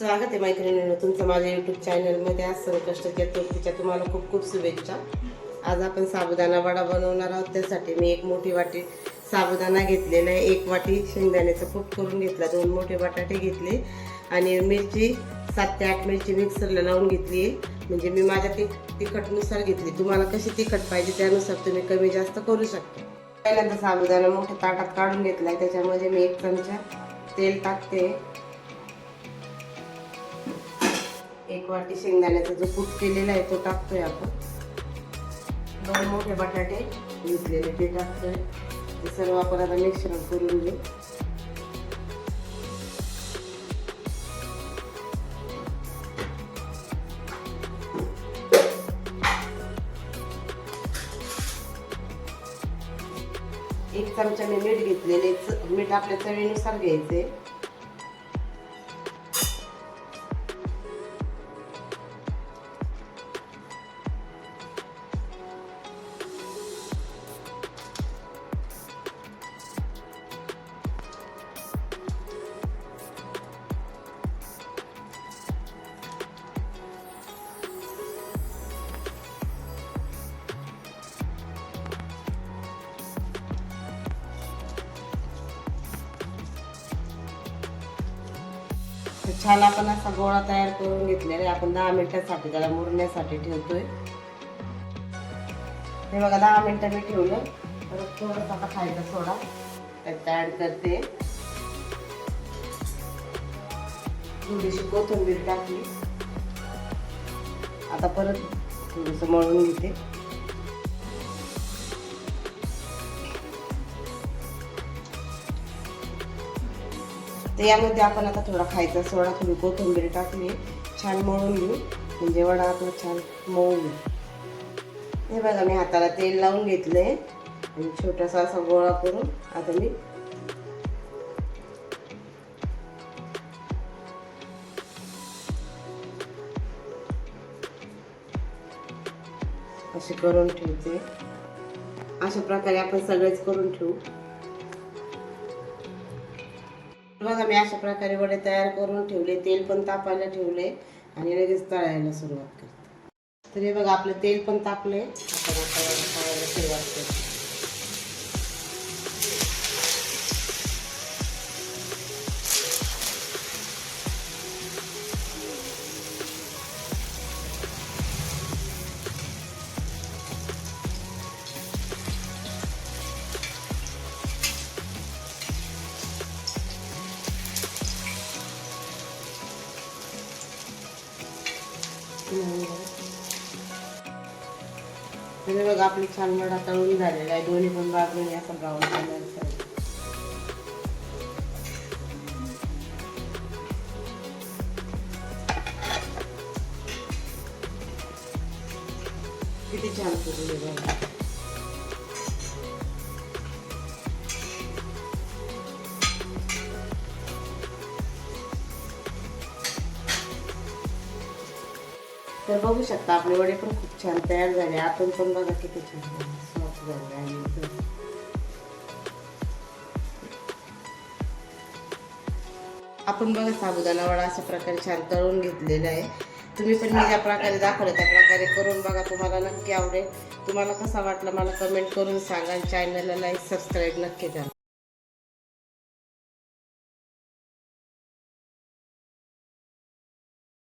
स्वागत आहे मैत्रिणींनो तुमचं माझ्या यूट्यूब चॅनलमध्ये आज संकष्ट चतुर्थीच्या तुम्हाला खूप खूप शुभेच्छा. आज आपण साबुदाणा वडा बनवणार आहोत. त्यासाठी मी एक मोठी वाटी साबुदाणा घेतलेला आहे. एक वाटी शेंगदाण्याचं खूप करून घेतला. दोन मोठे बटाटे घेतले. आणि मिरची सात ते आठ मिरची मिक्सरला लावून घेतली आहे. म्हणजे मी माझ्या ति तिखटनुसार घेतली. तुम्हाला कशी तिखट पाहिजे त्यानुसार तुम्ही कमी जास्त करू शकता. पहिल्यांदा साबुदाणा मोठ्या ताटात काढून घेतला आहे त्याच्यामध्ये मी एक चमचा तेल टाकते. एक वाटी शेंगदाण्याचा जो कूट केलेला आहे तो टाकतोय आपण. दोन मोठे बटाटे घेतलेले ते टाकतोय. ते सर्व आपण आता मिश्रण करून घेऊ. एक चमचा मी मीठ घेतलेले च- मीठ आपल्या चवीनुसार घ्यायचे असं छान आपण असा गोळा तयार करून घेतलेला आहे. आपण दहा मिनिटासाठी त्याला मुरण्यासाठी ठेवतोय. हे बघा दहा मिनिटं मी ठेवलं. परत थोडंसं आता खायचा सोडा. त्यात ॲड करते. थोडीशी कोथिंबीर टाकली. आता परत थोडंसं मळून घेते. तर यामध्ये आपण आता थोडा खायचा सोडा थोडी कोथिंबीर टाकली छान मळून घेऊ. म्हणजे वडा आपला छान मऊ घेऊ. हे बघा मी हाताला तेल लावून घेतले आणि छोटासा असा गोळा करून आता मी असे करून ठेवते. अशा प्रकारे आपण सगळेच करून ठेवू. बघा मी अशा प्रकारे वडे तयार करून ठेवले तेल पण तापायला ठेवले आणि लगेच तळायला सुरुवात करते. तर हे बघा आपलं तेल पण तापले हे बघ आपली छान वडा तळून झालेला आहे. दोन्ही पण बाजूने असं ब्राऊन कलर किती छान फुगले तर बघू शकता आपले वडे पण खूप छान तयार झाले. आपण पण बघा किती छान सॉफ्ट झाले आणि आपण बघा साबुदाणा वडा अशा प्रकारे छान तळून घेतलेला आहे. तुम्ही पण मी ज्या प्रकारे दाखवलं त्या प्रकारे करून बघा तुम्हाला नक्की आवडेल. तुम्हाला कसा वाटला मला कमेंट करून सांगा चॅनलला लाईक सबस्क्राईब नक्की करा.